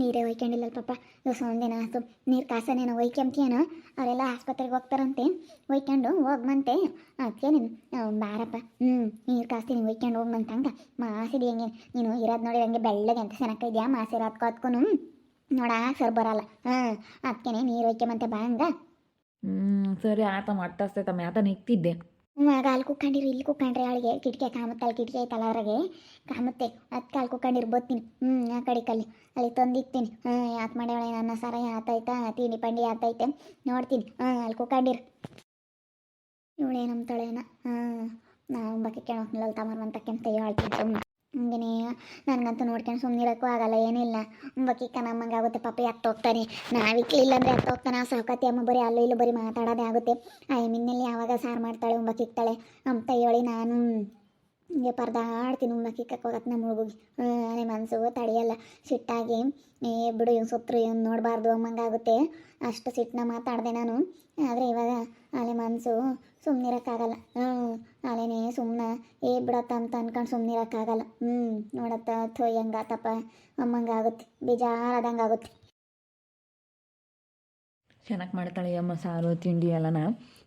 ನೀರೇ ಒಯ್ಕೊಂಡಿಲ್ಲ ಪಾಪ. ದಿವಸ ಒಂದಿನ ಆಯ್ತು ನೀರು ಕಾಸನೇನೋ ಒಯ್ಕೊಂತೀಯನೋ, ಅವರೆಲ್ಲ ಆಸ್ಪತ್ರೆಗೆ ಹೋಗ್ತಾರಂತೆ. ಒಯ್ಕೊಂಡು ಹೋಗ್ಮಂತೆ ಅದಕ್ಕೆ ಬಾರಪ್ಪ. ಹ್ಞೂ ನೀರು ಕಾಸ್ತೀನಿ ಒಯ್ಕೊಂಡು ಹೋಗ್ಮಂತ ಹಂಗೆ. ಮಾಸಿದಿ ಹಂಗೆ, ನೀನು ಇರೋದು ನೋಡಿ ಹಂಗೆ ಬೆಳ್ಳಗೆ ಅಂತ ಸೆನಕ ಇದೆಯಾ ಮಾಸಿರ ಹತ್ಕೊನು ನೋಡ, ಸರ್ ಬರಲ್ಲ. ಹಾಂ, ಅದಕ್ಕೆ ನೀರು ಒಯ್ಕೊಂಬಂತೆ ಬಾ ಹಂಗ. ಹ್ಞೂ ಸರಿ ಆತ ಮಾಡ್ತಾ ತಮ್ಮ. ಆತ ನಿಗ್ತಿದ್ದೆ ಆಗ ಅಲ್ಲಿ ಕುಕ್ಕಂಡಿರು ಇಲ್ಲಿ ಕುಕ್ಕಂಡ್ರೆ ಅವಳಿಗೆ ಕಿಟಕಿ ಕಾಮತ್ತಲ್ಲಿ ಕಿಟಕಿ ಐತಲ್ಲ ಹೊರಗೆ? ಕಾಮುತ್ತೆ ಅದಕ್ಕೆ ಅಲ್ಲಿ ಕುಕ್ಕಂಡಿರ್ಬೋತೀನಿ ಹ್ಞೂ ಆ ಕಡೆ ಕಲ್ಲಿ. ಅಲ್ಲಿ ತಂದಿಕ್ತೀನಿ. ಹ್ಞೂ ಯಾತ್ ಮಾಡ್ಯಾಳೆ ನನ್ನ ಸರ ಆತೈತಾ? ತಿಂಡಿ ಪಂಡಿ ಆತೈತೆ? ನೋಡ್ತೀನಿ. ಹಾಂ ಅಲ್ಲಿ ಕುಕ್ಕಂಡಿರು ಇವಳೇನಂತಾಳೇನ ಹಾಂ ನಾವು ಬಕ್ಕೆ ಕೇಳೋಕ್ನಲ್ಲ ತಮರ್ವಂತ ಕೆಂತ ಹೇಳ್ತೀನಿ ಸುಮ್ಮನೆ ಹಂಗೇನೆ ನನಗಂತೂ ನೋಡ್ಕೊಂಡು ಸುಮ್ಮನಿರೋಕ್ಕೂ ಆಗಲ್ಲ ಏನಿಲ್ಲ ಬಕ್ಕಿ ನಮ್ಮಂಗೆ ಆಗುತ್ತೆ, ಪಾಪ ಎತ್ತ ಹೋಗ್ತಾನೆ. ನಾವಿಕ್ಲಿಲ್ಲ ಅಂದರೆ ಎತ್ತ ಹೋಗ್ತಾನೆ ಆ ಸೌಕತಿ ಅಮ್ಮ ಬರೀ ಅಲ್ಲೂ ಇಲ್ಲೂ ಬರೀ ಮಾತಾಡೋದೇ ಆಗುತ್ತೆ. ಆ ಮಿನ್ನಲ್ಲಿ ಯಾವಾಗ ಸಾರು ಮಾಡ್ತಾಳೆ ಉಂಬಕ್ಕಿಕ್ತಾಳೆ ಅಮ್ಮ ಹೇಳಿ ನಾನು. ಹಿಂಗೆ ಪರದಾಡ್ತೀನಿ ಉಂಬಕ್ಕಿಕ್ಕಕ್ಕೆ ಹೋಗತ್ತೆ ನಮ್ಮ ಹೋಗಿ ಅದೇ ಮನಸ್ಸು ತಡೆಯಲ್ಲ. ಸಿಟ್ಟಾಗಿ, ಏ, ಬಿಡು, ಇವ್ನು ಸುತ್ತರು ಇವ್ನು ನೋಡಬಾರ್ದು ಅಮ್ಮಂಗಾಗುತ್ತೆ ಅಷ್ಟು ಸಿಟ್ಟನ್ನ ಮಾತಾಡಿದೆ ನಾನು. ಆದರೆ ಇವಾಗ ಅಲೆ ಮನಸ್ಸು ಸುಮ್ಮನಿರೋಕ್ಕಾಗಲ್ಲ ಹ್ಞೂ ಬಿಡತ್ತ ಅಂತ ಅನ್ಕೊಂಡು ಸುಮ್ಮನಿರೋಕ್ಕಾಗಲ್ಲ ಹ್ಞೂ ನೋಡತ್ತ ಥೋ, ಹೆಂಗಾತಪ್ಪ. ಅಮ್ಮಂಗಾಗುತ್ತೆ ಬೇಜಾರಾದಂಗೆ ಆಗುತ್ತೆ. ಚೆನ್ನಾಗಿ ಮಾಡ್ತಾಳೆ ಅಮ್ಮ ಸಾರು, ತಿಂಡಿ ಎಲ್ಲನ.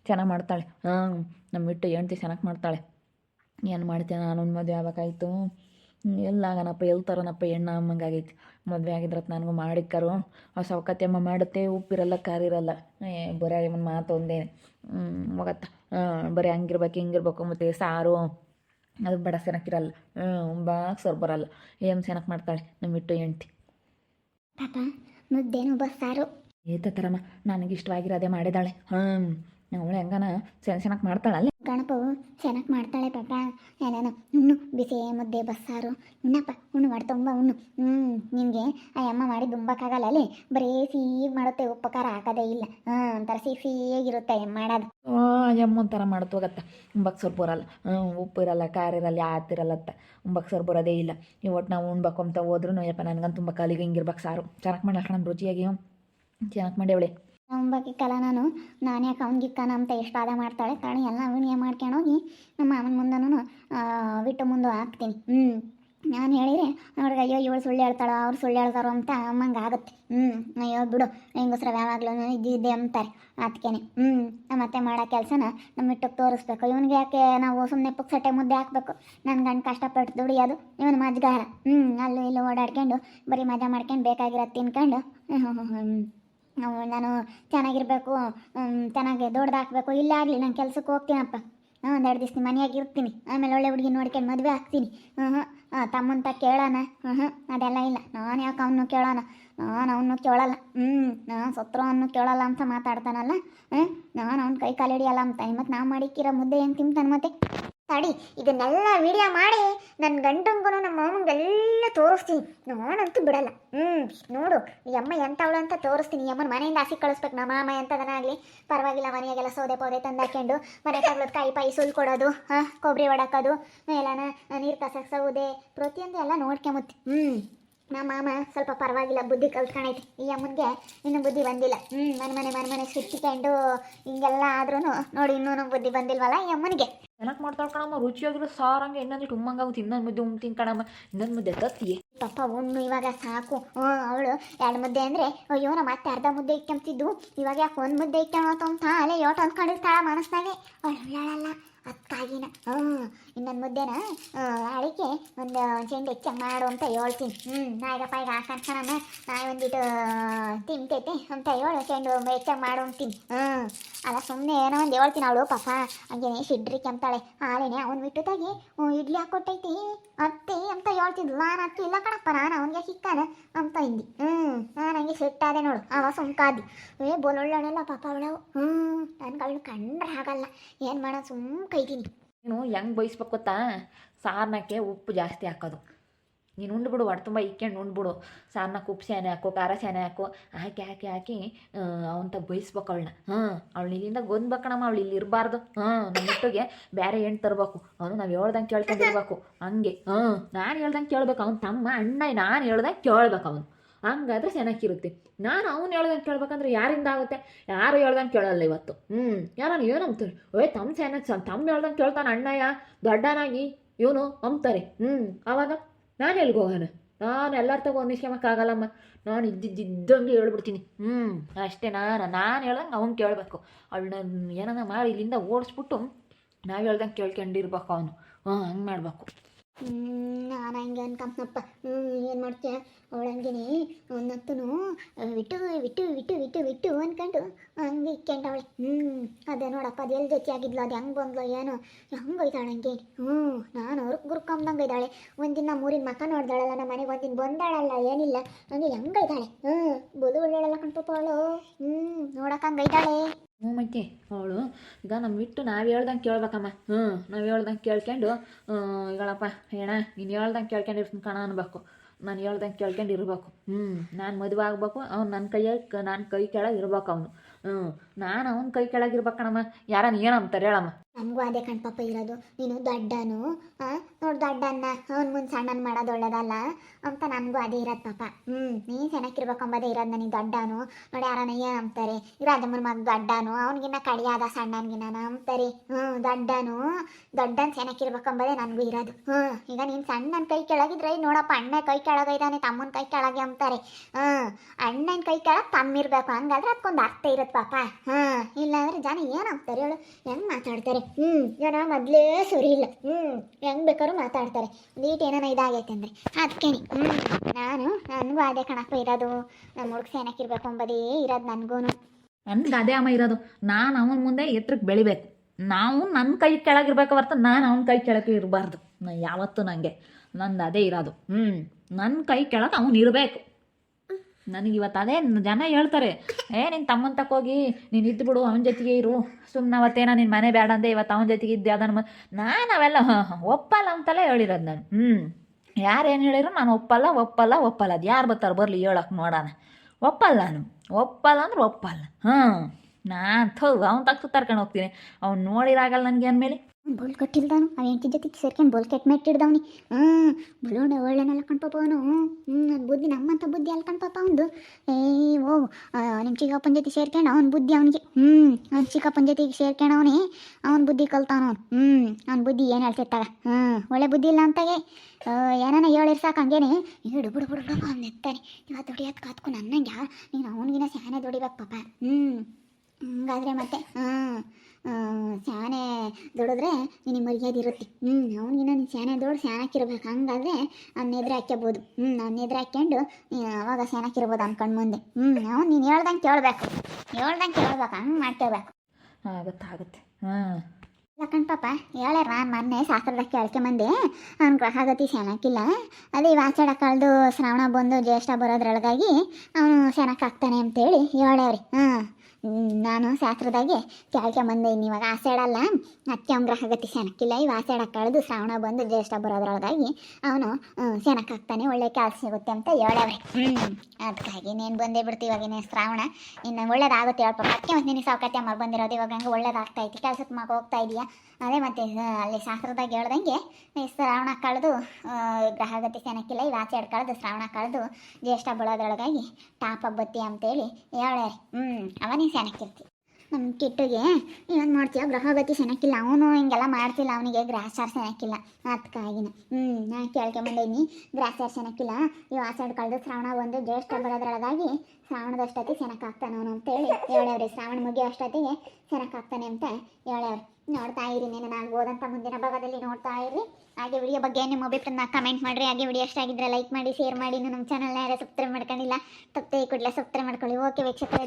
ಚೆನ್ನಾಗಿ ಮಾಡ್ತಾಳೆ. ಹಾಂ ನಮ್ಮ ಬಿಟ್ಟು ಹೆಂಡ್ತಿ ಚೆನ್ನಾಗಿ ಮಾಡ್ತಾಳೆ. ಏನು ಮಾಡ್ತೇನೆ ನಾನು ಮದುವೆ ಆಗ್ಬೇಕಾಯ್ತು. ಎಲ್ಲಾಗನಪ್ಪ ಎಲ್ಲಿ ತರೋನಪ್ಪ ಎಣ್ಣ ಅಮ್ಮಂಗಾಗೈತಿ ಮದುವೆ ಆಗಿದ್ರತ್ ನನಗೂ ಮಾಡಿಕ್ಕರು. ಆ ಸೌಕತಿ ಅಮ್ಮ ಮಾಡುತ್ತೆ, ಉಪ್ಪಿರಲ್ಲ ಕಾರಿರಲ್ಲ ಏ, ಬರೀ ಒಂದು ಮಾತು ಒಂದೇ. ಹೋಗತ್ತ ಬರೀ ಹಂಗಿರ್ಬೇಕು, ಹಿಂಗಿರ್ಬೇಕು, ಮತ್ತು ಸಾರು. ಅದು ಬಡ ಸೆನಕ್ಕಿರಲ್ಲ ಹ್ಞೂ ಬಾಕ್ ಸೊರ್ ಬರಲ್ಲ. ಏನು ಸೆನಕ್ ಮಾಡ್ತಾಳೆ? ನಮ್ಮ ಬಿಟ್ಟು ಹೆಂಡ್ತಿ. ಪಾಪ ಮುದ್ದೇನು ಬಸ್ಸಾರು. ಏತ ಥರಮ್ಮ ನನಗೆ ಇಷ್ಟವಾಗಿರೋದೇ ಮಾಡಿದಾಳೆ ಹಾಂ ಅವಳು ಹೆಂಗನ ಚೆನ್ನಾಗಿ ಮಾಡ್ತಾಳಲ್ಲ? ಗಣಪವು ಚೆನ್ನಾಗಿ ಮಾಡ್ತಾಳೆ ಪಾಪ. ಏನೇನು ಉಣ್ಣು ಬಿಸಿ ಮುದ್ದೆ ಬಸ್ಸಾರು. ಉಣ್ಣಪ್ಪ ಉಣ್ಣು ಮಾಡಿ ತುಂಬ ಉಣ್ಣು ಹ್ಞೂ ನಿನಗೆ ಆ ಅಮ್ಮ ಮಾಡಿ ತುಂಬಕ್ಕಾಗಲ್ಲ ಅಲ್ಲಿ ಬರೀ ಸಿಹಿ ಮಾಡುತ್ತೆ ಉಪ್ಪು ಖಾರ ಹಾಕೋದೇ ಇಲ್ಲ. ಹಾಂ ಒಂಥರ ಸಿಹಿ ಸಿಹಿಯಾಗಿರುತ್ತೆ ಮಾಡೋದು. ಯಮ್ಮ ಒಂಥರ ಮಾಡ್ತು ಹೋಗತ್ತ ಉಂಬಕ್ಕೆ ಸ್ವಲ್ಪ ಬರಲ್ಲ. ಹ್ಞೂ ಉಪ್ಪು ಇರಲ್ಲ ಖಾರ ಇರಲ್ಲ ಯಾತಿರಲ್ಲತ್ತ ಉಂಬಕ್ಕೆ ಸ್ವಲ್ಪ ಬರೋದೇ ಇಲ್ಲ. ಈ ಒಟ್ಟು ನಾವು ಉಣ್ಬೇಕು ಅಂತ ಹೋದ್ರೂ ಯಪ್ಪ ನನಗಂತ ತುಂಬ ಕಾಲಿಗೆ ಹಿಂಗಿರ್ಬೇಕು ಸಾರು. ಚೆನ್ನಾಗಿ ಮಾಡಿ ಹಾಕೋಣ ರುಚಿಯಾಗಿ ಚೆನ್ನಾಗಿ ಮಾಡ್ಯವಳೆ. ನಂಬಕ್ಕಿಕ್ಕಲ್ಲ ನಾನು ನಾನು ಯಾಕೆ ಅವ್ನಿಗಿಕ್ಕನ ಅಂತ ಎಷ್ಟು ಆದ ಮಾಡ್ತಾಳೆ ಕಾರಣ ಎಲ್ಲ ಅವನಿಗೆ ಮಾಡ್ಕೊಂಡು ಹೋಗಿ ನಮ್ಮ ಮಾಮನ ಮುಂದನೂ ಬಿಟ್ಟು ಮುಂದೆ ಹಾಕ್ತೀನಿ. ಹ್ಞೂ ನಾನು ಹೇಳಿದರೆ ಅವ್ರಿಗೆ ಅಯ್ಯೋ, ಇವಳು ಸುಳ್ಳು ಹೇಳ್ತಾಳೋ, ಅವ್ರು ಸುಳ್ಳು ಹೇಳ್ತಾರೋ ಅಂತ ಅಮ್ಮಂಗೆ ಆಗುತ್ತೆ. ಹ್ಞೂ ಅಯ್ಯೋ, ಬಿಡು, ಹೆಂಗಸ್ರ ಯಾವಾಗಲೂ ಇದ್ದಿದ್ದೆ ಅಂತಾರೆ ಅದಕ್ಕೇನೆ ಹ್ಞೂ ಮತ್ತೆ ಮಾಡೋ ಕೆಲಸನ ನಮ್ಮ ಇಟ್ಟಕ್ಕೆ ತೋರಿಸ್ಬೇಕು. ಇವನಿಗೆ ಯಾಕೆ ನಾವು ಸುಮ್ಮನೆ ಪುಕ್ಸಟ್ಟೆ ಮುದ್ದೆ ಹಾಕಬೇಕು? ನನ್ನ ಗಂಡು ಕಷ್ಟಪಟ್ಟು ದುಡಿಯೋದು, ಇವನು ಮಜ್ಗಾರ. ಹ್ಞೂ ಅಲ್ಲೂ ಇಲ್ಲೂ ಓಡಾಡ್ಕೊಂಡು, ಬರೀ ಮಜಾ ಮಾಡ್ಕೊಂಡು, ಬೇಕಾಗಿರೋದು ತಿನ್ಕೊಂಡು. ಹ್ಞೂ ಹ್ಞೂ ಹ್ಞೂ ನಾನು ಚೆನ್ನಾಗಿರಬೇಕು ಚೆನ್ನಾಗಿ ಇಲ್ಲ ಆಗಲಿ, ನಾನು ಕೆಲಸಕ್ಕೆ ಹೋಗ್ತೀನಪ್ಪ. ಹಾಂ ಒಂದೆರಡು ದಿವ್ಸ ಮನೆಯಾಗಿ ಇರ್ತೀನಿ. ಆಮೇಲೆ ಒಳ್ಳೆ ಹುಡುಗಿ ನೋಡ್ಕೊಂಡು ಮದುವೆ ಆಗ್ತೀನಿ. ಹ್ಞೂ ಹ್ಞೂ ತಮ್ಮಂತ ಕೇಳೋಣ. ಹ್ಞೂ ಹ್ಞೂ ಅದೆಲ್ಲ ಇಲ್ಲ. ನಾನು ಯಾಕೆ ಅವನು ಕೇಳೋಣ? ನಾನು ಅವನು ಕೇಳಲ್ಲ. ಹ್ಞೂ ನಾನು ಸತ್ರು ಅವನು ಕೇಳಲ್ಲ ಅಂತ ಮಾತಾಡ್ತಾನಲ್ಲ? ಹ್ಞೂ ನಾನು ಅವ್ನು ಕೈ ಕಾಲು ಹಿಡಿಯಲ್ಲ ಅಂತ. ಮತ್ತು ನಾವು ಮಾಡಿಕ್ಕಿರೋ ಮುದ್ದೆ ಏನು ತಿಂತಾನೆ ಮತ್ತೆ? ತಡಿ, ಇದನ್ನೆಲ್ಲ ವಿಡಿಯೋ ಮಾಡಿ ನನ್ನ ಗಂಡಂಗೂ ನಮ್ಮ ಮಾಮಂಗೆಲ್ಲ ತೋರಿಸ್ತೀನಿ. ನಾನಂತೂ ಬಿಡಲ್ಲ. ಹ್ಞೂ ನೋಡು, ಈ ಅಮ್ಮ ಎಂಥವಳು ಅಂತ ತೋರಿಸ್ತೀನಿ. ಅಮ್ಮನ ಮನೆಯಿಂದ ಹಸಿ ಕಳಿಸ್ಬೇಕು. ನಮ್ಮ ಮಾಮ ಎಂಥದನಾಗಲಿ ಪರವಾಗಿಲ್ಲ ಮನೆಯಾಗೆಲ್ಲ ಸೌದೆ ಪೌದೆ ತಂದಾಕೊಂಡು ಮನೆ ತಗೊಳ್ಳೋದು ಕಾಯಿ ಪಾಯಿ ಸುಲ್ ಕೊಡೋದು, ಹಾಂ ಕೊಬ್ಬರಿ ಹೊಡಕೋದು ಎಲ್ಲನ ನೀರು ಕಸಕ್ಕೆ ಸೌದೆ ಪ್ರತಿಯೊಂದು ಎಲ್ಲ ನೋಡ್ಕೊಂಬತ್ತಿ ಹ್ಞೂ ನಮ್ಮ ಮಾಮ ಸ್ವಲ್ಪ ಪರವಾಗಿಲ್ಲ, ಬುದ್ಧಿ ಕಲ್ತ್ಕೊಂಡೈತಿ ಈ ಅಮ್ಮನಿಗೆ ಇನ್ನೂ ಬುದ್ಧಿ ಬಂದಿಲ್ಲ. ಹ್ಞೂ ಮನೆ ಮನೆ ಮನೆ ಮನೆ ಸುತ್ತಿಕೊಂಡು ಹಿಂಗೆಲ್ಲ ಆದ್ರೂ ನೋಡಿ ಇನ್ನೂ ಬುದ್ಧಿ ಬಂದಿಲ್ವಲ್ಲ ಈ ಅಮ್ಮನಿಗೆ. ಚೆನ್ನಾಗಿ ಮಾಡ್ತಾಳೆ ಕಣಮ್ಮ? ರುಚಿಯಾಗಿರೋ ಸಾರಂಗೆ ಇನ್ನೊಂದು ಉಮ್ಮಂಗಾಗುತ್ತೆ ಇನ್ನೊಂದು ಮುದ್ದೆ ಉಮ್ತೀನಿ ಕಣಮ್ಮ. ಇನ್ನೊಂದು ಮುದ್ದೆ ತತ್ತಿ. ಪಪ್ಪ ಒಮ್ಮೆ ಇವಾಗ ಸಾಕು. ಅವಳು ಎರಡು ಮುದ್ದೆ ಅಂದರೆ, ಅಯ್ಯೋ ನಮ್ಮ ಮತ್ತೆ ಅರ್ಧ ಮುದ್ದೆ ಇಟ್ಕೊಂತಿದ್ದು ಇವಾಗ ಯಾಕೆ ಒಂದು ಮುದ್ದೆ ಇಕ್ಕಣೋತ ಅಂತ ಅಲ್ಲೇ ಯೋಟ ಅಂದ್ಕೊಂಡಿರ್ತಾಳ ಮನಸ್ನಾಗೆ. ಅವಳು ಹೇಳಲ್ಲ ಅದಕ್ಕಾಗಿನ ಹ್ಞೂ ಇನ್ನೊಂದು ಮುದ್ದೆನ ಅಡಿಕೆ ಒಂದು ಚೆಂಡು ಹೆಚ್ಚಾಗಿ ಮಾಡು ಅಂತ ಹೇಳ್ತೀನಿ. ಹ್ಞೂ ನಾಯಿಗಪ್ಪ ಈಗ ಹಾಕಣ್ಕಣಮ್ಮ ನಾಯಿ ಒಂದಿಟ್ಟು ತಿಂತೈತೆ ಅಂತ ಹೇಳು, ಚೆಂಡು ಹೆಚ್ಚಾಗಿ ಮಾಡು ಅಂತೀನಿ. ಹ್ಞೂ ಅಲ್ಲ ಸುಮ್ಮನೆ ಏನೋ ಒಂದು ಹೇಳ್ತೀನಿ ಅವಳು, ಪಾಪ. ಹಂಗೇನೆ ಸಿಡ್ರಿ ಕೆಂತಾಳೆ ಹಾಲೇನೆ, ಅವ್ನು ಬಿಟ್ಟು ತಾಗಿ ಇಡ್ಲಿ ಹಾಕೊಟ್ಟೈತಿ ಅತ್ತೆ ಅಂತ ಹೇಳ್ತಿದ್ಲು. ನಾನು ಅತ್ತೆ ಇಲ್ಲ ಕಣಪ್ಪ, ನಾನು ಅವನಿಗೆ ಸಿಕ್ಕಾನ ಅಂತ ಹಿಂದಿ. ಹ್ಞೂ ನಾನು ಹಂಗೆ ಸಿಟ್ಟಾದೆ ನೋಡು. ಅವ ಸುಮ್ಕಾದಿ ಏ ಬೋಲೊಳ್ಳಲ್ಲ ಪಾಪ ಅವಳವು ಹ್ಞೂ ನನ್ನ ಅವಳು ಕಂಡ್ರೆ ಆಗಲ್ಲ. ಏನು ಮಾಡೋ ಸುಮ್ಕೈತೀನಿ ನೀನು ಹೆಂಗೆ ಬಯಸ್ಬೇಕು ಗೊತ್ತಾ? ಸಾರ್ನಕ್ಕೆ ಉಪ್ಪು ಜಾಸ್ತಿ ಹಾಕೋದು. ನೀನು ಉಂಡ್ಬಿಡು ಹೊಟ್ಟೆ ತುಂಬ ಇಕ್ಕೊಂಡು ಉಂಡ್ಬಿಡು ಸಾರ್ನಕ್ಕೆ ಉಪ್ಪು ಸೇನೆ ಹಾಕು, ಖಾರ ಸೇನೆ ಹಾಕು. ಹಾಕಿ ಹಾಕಿ ಹಾಕಿ ಅವಂತ ಬಯಸ್ಬೇಕು ಅವಳನ್ನ. ಹಾಂ, ಅವಳು ಇಲ್ಲಿಂದ ಗೊಂದ್ಬೇಕಣಮ್ಮ, ಅವಳು ಇಲ್ಲಿ ಇರಬಾರ್ದು. ಹಾಂ ನಮ್ಮ ಮುಟ್ಟಿಗೆ ಬೇರೆ ಹೆಣ್ಣು ತರಬೇಕು. ಅವನು ನಾವು ಹೇಳ್ದಂಗೆ ಕೇಳ್ಕೊಂಡಿರ್ಬೇಕು. ಹಂಗೆ. ಹಾಂ, ನಾನು ಹೇಳ್ದಂಗೆ ಕೇಳ್ಬೇಕು. ಅವ್ನು ತಮ್ಮ ಅಣ್ಣ ನಾನು ಹೇಳ್ದಂಗೆ ಕೇಳ್ಬೇಕು ಅವನು. ಹಂಗಾದ್ರೆ ಚೆನ್ನಾಗಿರುತ್ತೆ ನಾನು ಅವ್ನು ಹೇಳ್ದಂಗೆ ಕೇಳ್ಬೇಕಂದ್ರೆ ಯಾರಿಂದ ಆಗುತ್ತೆ? ಯಾರು ಹೇಳ್ದಂಗೆ ಕೇಳಲ್ಲ ಇವತ್ತು. ಹ್ಞೂ ಯಾರು ಏನು ಅಂತಾರೆ ಓಯ್ ತಮ್ಮ ಸೇನ ತಮ್ಮ ಹೇಳ್ದಂಗೆ ಕೇಳ್ತಾನೆ ಅಣ್ಣಯ್ಯ, ದೊಡ್ಡನಾಗಿ, ಇವನು ಅಂತಾರೆ ಹ್ಞೂ ಆವಾಗ ನಾನು ಎಲ್ಲಿಗೆ ಹೋಗೋಣ? ನಾನು ಎಲ್ಲರ ತಗೋ ಹೊಂದಿಸ್ಕೊಳಕ್ಕಾಗಲ್ಲಮ್ಮ ನಾನು ಇದ್ದಿದ್ದಂಗೆ ಹೇಳ್ಬಿಡ್ತೀನಿ. ಹ್ಞೂ ಅಷ್ಟೇ ನಾನು ನಾನು ಹೇಳ್ದಂಗೆ ಅವ್ನು ಕೇಳಬೇಕು. ಅವಳನ್ನ ಏನನ್ನ ಮಾಡಿ ಇಲ್ಲಿಂದ ಓಡಿಸ್ಬಿಟ್ಟು ನಾವು ಹೇಳ್ದಂಗೆ ಕೇಳ್ಕೊಂಡಿರ್ಬೇಕು ಅವನು. ಹಾಂ ಹಂಗೆ ಮಾಡಬೇಕು. ನಾನು ಹಂಗೆ ಅನ್ಕಂಪ್ನಪ್ಪ ಹ್ಞೂ ಏನು ಮಾಡ್ತೀಯ? ಅವಳಂಗೆನೆ ಅವನತ್ತೂ ಬಿಟ್ಟು ಬಿಟ್ಟು ಬಿಟ್ಟು ಬಿಟ್ಟು ವಿಟ್ಟು ಅನ್ಕೊಂಡು ಹಂಗೆ ಅವಳು. ಹ್ಞೂ ಅದೇ ನೋಡಪ್ಪ, ಅದು ಎಲ್ಲಿ ಜೊತೆಯಾಗಿದ್ಲು ಅದು ಹೆಂಗೆ ಬಂದ್ಲು, ಏನು? ಹೆಂಗೆ ಒಯ್ದಾಳೆ ಹಂಗೆ? ಹ್ಞೂ ನಾನು ಅವ್ರಿಗೆ ಗುರ್ಕೊಂಬಂಗೆ ಇದ್ದಾಳೆ ಒಂದಿನ ಮೂರಿನ ಮಕ್ಕ ನೋಡ್ದಾಳಲ್ಲ ನಮ್ಮ ಮನೆಗೆ ಒಂದಿನ ಬಂದಾಳಲ್ಲ, ಏನಿಲ್ಲ. ಹಂಗೆ ಇದ್ದಾಳೆ ಹ್ಞೂ ಬದು ಒಳ್ಳೆಯಲ್ಲ ಕಣ್ಪಪ್ಪ ಅವಳು. ಹ್ಞೂ ನೋಡಕ್ಕೆ ಹಂಗೆ ಇದ್ದಾಳೆ ಹ್ಞೂ ಮತ್ತೆ ಅವಳು. ಈಗ ನಮ್ಮ ಬಿಟ್ಟು ನಾವು ಹೇಳ್ದಂಗೆ ಕೇಳ್ಬೇಕಮ್ಮ. ಹ್ಞೂ, ನಾವು ಹೇಳ್ದಂಗೆ ಕೇಳ್ಕೊಂಡು ಹೇಳಪ್ಪ ಏಣ ನೀನು ಹೇಳ್ದಂಗೆ ಕೇಳ್ಕೊಂಡಿರ್ತೀನಿ ಕಣ ಅನ್ಬೇಕು. ನಾನು ಹೇಳ್ದಂಗೆ ಕೇಳ್ಕೊಂಡು ಇರ್ಬೇಕು. ಹ್ಞೂ, ನಾನು ಮದುವೆ ಆಗ್ಬೇಕು, ಅವ್ನು ನನ್ನ ಕೈಯಾಗ ನಾನು ಕೈ ಕೆಳಗೆ ಇರ್ಬೇಕು ಅವನು. ಹ್ಞೂ, ನಾನು ಅವ್ನ ಕೈ ಕೆಳಗೆ ಇರ್ಬೇಕು ಕಣಮ್ಮ. ಯಾರನ್ನ ಏನಂತಾರೆ ಹೇಳಮ್ಮ. ನಮಗೂ ಅದೇ ಕಣ್ಪಪ್ಪ ಇರೋದು. ನೀನು ದೊಡ್ಡನು ನೋಡು ದೊಡ್ಡನ್ನ, ಅವ್ನ ಮುಂದೆ ಸಣ್ಣನ ಮಾಡೋದು ಒಳ್ಳೇದಲ್ಲ? ಅಂತ ನನಗೂ ಅದೇ ಇರೋದು ಪಾಪ. ಹ್ಞೂ ನೀನು ಚೆನ್ನಾಗಿರ್ಬೇಕಂಬದೇ ಇರೋದು ನನಗೆ ದೊಡ್ಡನು. ನೋಡಿ ಯಾರನಯ್ಯ ಅಂತಾರೆ ರಾಜಮ್ಮನ ಮಗ ದೊಡ್ಡನು. ಅವ್ನಿಗಿನ್ನ ಕಡಿಯಾದ ಸಣ್ಣನಿಗಿನ್ನ ಅಂತಾರೆ ಹ್ಞೂ ದೊಡ್ಡನು. ದೊಡ್ಡನ್ ಚೆನ್ನಾಗಿರ್ಬೇಕಂಬದೇ ನನಗೂ ಇರೋದು. ಹ್ಞೂ ಈಗ ನೀನು ಸಣ್ಣನ ಕೈ ಕೆಳಗಿದ್ರೆ ನೋಡಪ್ಪ ಅಣ್ಣ ಕೈ ಕೆಳಗೆ ಇದಾನೆ, ತಮ್ಮನ ಕೈ ಕೆಳಗೆ ಅಂತಾರೆ ಹ್ಞೂ ಅಣ್ಣನ ಕೈ ಕೆಳಗೆ ತಮ್ಮಿರ್ಬೇಕು. ಹಂಗಾದ್ರೆ ಅದಕ್ಕೊಂದು ಅರ್ಥ ಇರುತ್ತೆ ಪಾಪ. ಹ್ಞೂ ಇಲ್ಲಾಂದ್ರೆ ಜನ ಏನಂತಾರೆ ಹೇಳು? ಹೆಂಗೆ ಮಾತಾಡ್ತಾರೆ? ಹ್ಞೂ ಜನ ಮೊದಲೇ ಸರಿ ಇಲ್ಲ. ಹ್ಞೂ ಹೆಂಗೆ ಬೇಕಾದ್ರೂ ಮಾತಾಡ್ತಾರೆ. ನೀಟ್ ಏನಾನ ಇದಾಗೈತೆ ಅಂದರೆ. ಅದಕ್ಕೇನೆ ಹ್ಞೂ ನಾನು ನನಗೂ ಅದೇ ಕಣಪ್ಪ ಇರೋದು. ನಮ್ಮ ಹುಡುಗ ಸೇನಕ್ಕಿರ್ಬೇಕು ಅಂಬದೇ ಇರೋದು ನನಗೂ ನನ್ಗೆ ಅದೇ ಅಮ್ಮ ಇರೋದು. ನಾನು ಅವನ ಮುಂದೆ ಎತ್ರಕ್ಕೆ ಬೆಳಿಬೇಕು. ನಾವು ನನ್ನ ಕೈ ಕೆಳಗಿರ್ಬೇಕು ಹೊರ್ತು ನಾನು ಅವನ ಕೈ ಕೆಳಗೆ ಇರಬಾರ್ದು. ಯಾವತ್ತೂ ನನಗೆ ನಂದು ಅದೇ ಇರೋದು. ಹ್ಞೂ ನನ್ನ ಕೈ ಕೆಳಗೆ ಅವನು ಇರಬೇಕು. ನನಗೆ ಇವತ್ತು ಅದೇ ಜನ ಹೇಳ್ತಾರೆ, ಏ ನಿನ್ನ ತಮ್ಮನ ತಕ್ಕೋಗಿ ನೀನು ಇದ್ದು ಬಿಡು, ಅವನ ಜೊತೆಗೆ ಇರು. ಸುಮ್ಮನೆ ಅವತ್ತೇನ ನಿನ್ನ ಮನೆ ಬೇಡ ಅಂದೆ, ಇವತ್ತು ಅವನ ಜೊತೆಗೆ ಇದ್ದೆ ಅದನ್ನು ನಾನು ಅವೆಲ್ಲ ಒಪ್ಪಲ್ಲ ಅಂತಲೇ ಹೇಳಿರೋದು ನಾನು. ಹ್ಞೂ ಯಾರೇನು ಹೇಳಿದ್ರು ನಾನು ಒಪ್ಪಲ್ಲ ಒಪ್ಪಲ್ಲ ಒಪ್ಪಲ್ಲ. ಅದು ಯಾರು ಬರ್ತಾರೆ ಬರಲಿ ಹೇಳಕ್ಕೆ ನೋಡೋಣ. ಒಪ್ಪಲ್ಲ ನಾನು. ಒಪ್ಪಲ್ಲ ಅಂದ್ರೆ ಒಪ್ಪಲ್ಲ. ಹಾಂ ನಾನು ಥೋ ಅವ್ನು ತಕ್ಕ ತರ್ಕೊಂಡು ಹೋಗ್ತೀನಿ. ಅವ್ನು ನೋಡಿರಾಗಲ್ಲ ನನಗೆ ಅಂದಮೇಲೆ. ಬೋಲ್ ಕಟ್ಟಿಲ್ದಾನು. ಆ ಹೆಂಡತಿ ಜೊತೆಗೆ ಸೇರ್ಕೊಂಡು ಬೋಲ್ ಕೆಟ್ಟ ಮೆಟ್ಟಿಡ್ದವ್ನಿ ಹ್ಞೂ ಬುಲೋಡ ಒಳ್ಳೆನಲ್ಲ ಕಣ್ಪಪ್ಪ ಅವನು. ಹ್ಞೂ ಅದು ಬುದ್ಧಿ ನಮ್ಮಂತ ಬುದ್ಧಿ ಅಲ್ಲಿ ಕಣ್ಪಪ್ಪ ಅವನು ಏ, ಓ ನಿಮ್ಮ ಚಿಕ್ಕಪ್ಪನ ಜೊತೆ ಸೇರ್ಕೊಂಡು ಅವ್ನ ಬುದ್ಧಿ ಅವನಿಗೆ. ಹ್ಞೂ ಅವ್ನ ಚಿಕ್ಕಪ್ಪನ ಜೊತೆಗೆ ಸೇರ್ಕೊಂಡು ಅವನೇ ಅವ್ನ ಬುದ್ಧಿ ಕಲ್ತಾನ ಅವ್ನು. ಹ್ಞೂ ಅವ್ನ ಬುದ್ಧಿ ಏನು ಹೇಳ್ತಿರ್ತಾಗ ಹ್ಞೂ ಒಳ್ಳೆ ಬುದ್ಧಿ ಇಲ್ಲ ಅಂತಾಗೆ ಏನಾನ ಹೇಳಿರ್ ಸಾಕು ಹಂಗೇನೆ. ಇಡು, ಬಿಡು ಬಿಡು ಅವ್ನು ಎತ್ತಾನೆ ಇವತ್ತು ದುಡಿಯೋದು ಕಾತ್ಕೊಂಡು ನನ್ನಂಗೆ ಯಾ ನೀನು ಅವನಿಗಿನ ಸ್ಯಾನೆ ದುಡಿಬೇಕು ಪಾಪ. ಹ್ಞೂ ಹಂಗಾದ್ರೆ ಮತ್ತೆ ಹಾಂ ಸ್ಯಾನೆ ದುಡಿದ್ರೆ ನಿನಗೆ ಮರ್ಯಾದೆ ಇರುತ್ತೆ ಹ್ಞೂ ಅವನಿಗಿನ್ನ ನೀನು ಸ್ಯಾನೆ ದುಡ್ಡು ಸ್ಯಾನಕ್ಕಿರ್ಬೇಕು ಹಂಗಾದ್ರೆ ಅವ್ನ ಎದುರು ಹಾಕ್ಯಬೋದು. ಹ್ಞೂ ಅವ್ನ ಎದುರು ಹಾಕ್ಕೊಂಡು ಅವಾಗ ಸ್ಯಾನಕ್ಕಿರ್ಬೋದು ಅವ್ನ ಕಣ್ಣು ಮುಂದೆ. ಹ್ಞೂ ಅವ್ನು ನೀನು ಹೇಳ್ದಂಗೆ ಕೇಳಬೇಕು. ಹೇಳ್ದಂಗೆ ಕೇಳ್ಬೇಕು ಹಂಗೆ ಮಾಡ್ಕೋಬೇಕು ಆಗುತ್ತೆ ಆಗುತ್ತೆ ಹಾಂ. ಯಾಕಂಡ್ ಪಾಪ ಹೇಳ್ಯಾರ ನಾನು ಮೊನ್ನೆ ಶಾಸ್ತ್ರದಾಗ ಕೇಳ್ಕೊಂಬಂದೆ ಅವ್ನ ಗ್ರಹಗತಿ ಸೆನಕ್ಕಿಲ್ಲ ಅದೇ ಈ ಆಚಾಡ ಕಳೆದು ಶ್ರಾವಣ ಬಂದು ಜ್ಯೇಷ್ಠ ಬರೋದ್ರೊಳಗಾಗಿ ಅವನು ಸೆನಕ್ ಆಗ್ತಾನೆ ಅಂತೇಳಿ ಹೇಳ್ಯಾವ್ರಿ. ಹಾಂ. ನಾನು ಶಾಸ್ತ್ರದಾಗೆ ಕೇಳ್ಕೊಂಬಂದೆ ಇನ್ನು ಇವಾಗ ಆಸೆಡಲ್ಲ ಅದಕ್ಕೆ ಅವ್ನ ಗ್ರಹಗತಿ ಸೆನಕ್ಕಿಲ್ಲ ಇವ ಆಸೆಡ ಕಳೆದು ಶ್ರಾವಣ ಬಂದು ಜ್ಯೇಷ್ಠ ಬರೋದ್ರೊಳಗಾಗಿ ಅವನು ಸೆನಕ್ ಹಾಕ್ತಾನೆ ಒಳ್ಳೆ ಕೆಲಸ ಸಿಗುತ್ತೆ ಅಂತ ಹೇಳವ್ರೆ ಅದಕ್ಕಾಗಿ ನೀನು ಬಂದೇ ಬಿಡ್ತೀವಿ ಇವಾಗ ಇನ್ನೇ ಶ್ರಾವಣ. ಇನ್ನು ಒಳ್ಳೇದಾಗುತ್ತೆ ಹೇಳ್ಬೇಕು ಅದಕ್ಕೆ ಮತ್ತು ನಿನಗೆ ಸೌಕರ್ಯ ಮಾಡಿ ಬಂದಿರೋದು. ಇವಾಗ ಹಂಗೆ ಒಳ್ಳೇದಾಗ್ತಾ ಐತಿ. ಕೆಲ್ಸಕ್ಕೆ ಮಗ ಹೋಗ್ತಾ ಇದೆಯಾ? ಅದೇ ಮತ್ತೆ ಅಲ್ಲಿ ಶಾಸ್ತ್ರದಾಗ ಹೇಳ್ದಂಗೆ ಶ್ರಾವಣ ಕಳೆದು ಗ್ರಹಗತಿ ಸೆನಕ್ಕಿಲ್ಲ ಇವ ಆಚೆ ಕಳೆದು ಶ್ರಾವಣ ಕಳೆದು ಜ್ಯೇಷ್ಠ ಬಳೋದ್ರೊಳಗಾಗಿ ಟಾಪ್ ಹಬ್ಬತ್ತಿ ಅಂತೇಳಿ ಹೇಳ ಹ್ಞೂ ಅವನಿಗೆ ಸೆನಕ್ಕಿರ್ತಿ ನಮ್ಮ ಕಿಟ್ಟಿಗೆ ಏನು ಮಾಡ್ತೀಯೋ? ಗ್ರಹಗತಿ ಸೆನಕ್ಕಿಲ್ಲ ಅವನು ಹಿಂಗೆಲ್ಲ ಮಾಡ್ತಿಲ್ಲ. ಅವನಿಗೆ ಗ್ರಾಸಾರ್ ಸೆನಕ್ಕಿಲ್ಲ ಅದಕ್ಕಾಗಿನ ಹ್ಞೂ ನಾನು ಕೇಳ್ಕೊಂಬಂದೀನಿ. ಗ್ರಾಸಾರ್ ಸೆನಕ್ಕಿಲ್ಲ ಈ ಆಷಾಢ ಕಳೆದು ಶ್ರಾವಣ ಬಂದು ಜ್ಯೇಷ್ಠ ಬರೋದ್ರೊಳಗಾಗಿ ಶ್ರಾವಣದಷ್ಟೊತ್ತಿಗೆ ಸೆನಕ್ ಆಗ್ತಾನೆ ಅವನು ಅಂತೇಳಿ ಹೇಳವ್ರಿ ಶ್ರಾವಣ ಮುಗಿಯೋ ಅಷ್ಟೊತ್ತಿಗೆ ಸೆನಕ್ಕಾಗ್ತಾನೆ ಅಂತ ಹೇಳ್ಯಾವ್ರಿ. ನೋಡ್ತಾ ಇರಿ, ನೀನು ನಾನು ಓದಂಥ ಮುಂದಿನ ಭಾಗದಲ್ಲಿ ನೋಡ್ತಾ ಇರಿ. ಹಾಗೆ ವಿಡಿಯೋ ಬಗ್ಗೆ ನಿಮ್ಮ ಅಭಿಪ್ರಾಯನ ಕಮೆಂಟ್ ಮಾಡಿರಿ. ಹಾಗೆ ವಿಡಿಯೋ ಇಷ್ಟ ಆಗಿದ್ರೆ ಲೈಕ್ ಮಾಡಿ ಶೇರ್ ಮಾಡಿ. ನಮ್ಮ ಚಾನಲ್ನ ಯಾರು ಸಬ್ಸ್ಕ್ರೈಬ್ ಮಾಡ್ಕೊಂಡಿಲ್ಲ, ತಪ್ಪದೆ ಕೂಡಲೇ ಸಬ್ಸ್ಕ್ರೈಬ್ ಮಾಡ್ಕೊಳ್ಳಿ. ಓಕೆ ವೀಕ್ಷಕರೇ